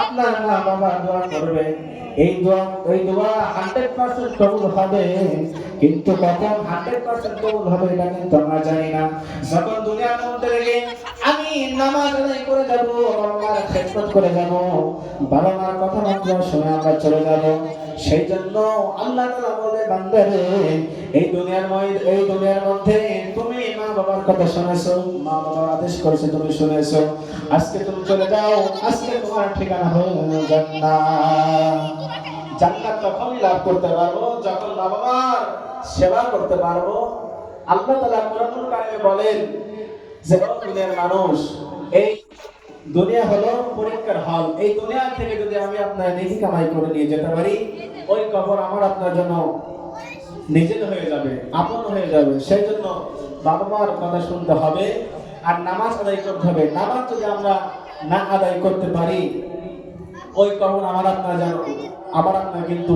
আপনার মা বাবা দোয়া করবে এই দোয়া, ওই দোয়া হান্ড্রেড পার্সেন্ট কবুল হবে। কিন্তু কখন হান্ড্রেড পার্সেন্ট কবুল হবে এটা কিন্তু আমরা জানি না। যখন দুনিয়ার মধ্যে আমি নামাজ আদায় করে যাব করে যাব বাবা মার শুনে আমরা চলে যাব। সেই জন্য আল্লাহ বলে বান্দারে এই দুনিয়ার এই দুনিয়ার মধ্যে তুমি মা বাবার কথা শুনেছো মা বাবা আদেশ করেছে তুমি শুনেছো। আজকে তুমি চলে যাও, আজকে তোমার ঠিকানা হলো জান্নাত। জান্নাত তখনই লাভ করতে পারব, যখন মা বাবার সেবা করতে পারব, আল্লাহ তাআলা কোরআনুল কারিমে বলেন যে দুনিয়ার মানুষ, এই দুনিয়া হলো পরীক্ষার হল। এই দুনিয়া থেকে যদি আমি আপনার নেকি কামাই করে নিয়ে যেতে পারি, ওই কবর আমার আপনার জন্য নিজের হয়ে যাবে, আপন হয়ে যাবে। সেই জন্য বাবা মার কথা শুনতে হবে আর নামাজ আদায় করতে হবে। নামাজ যদি আমরা না আদায় করতে পারি, ওই কবর আমার আপনার যেন আমার আপনার কিন্তু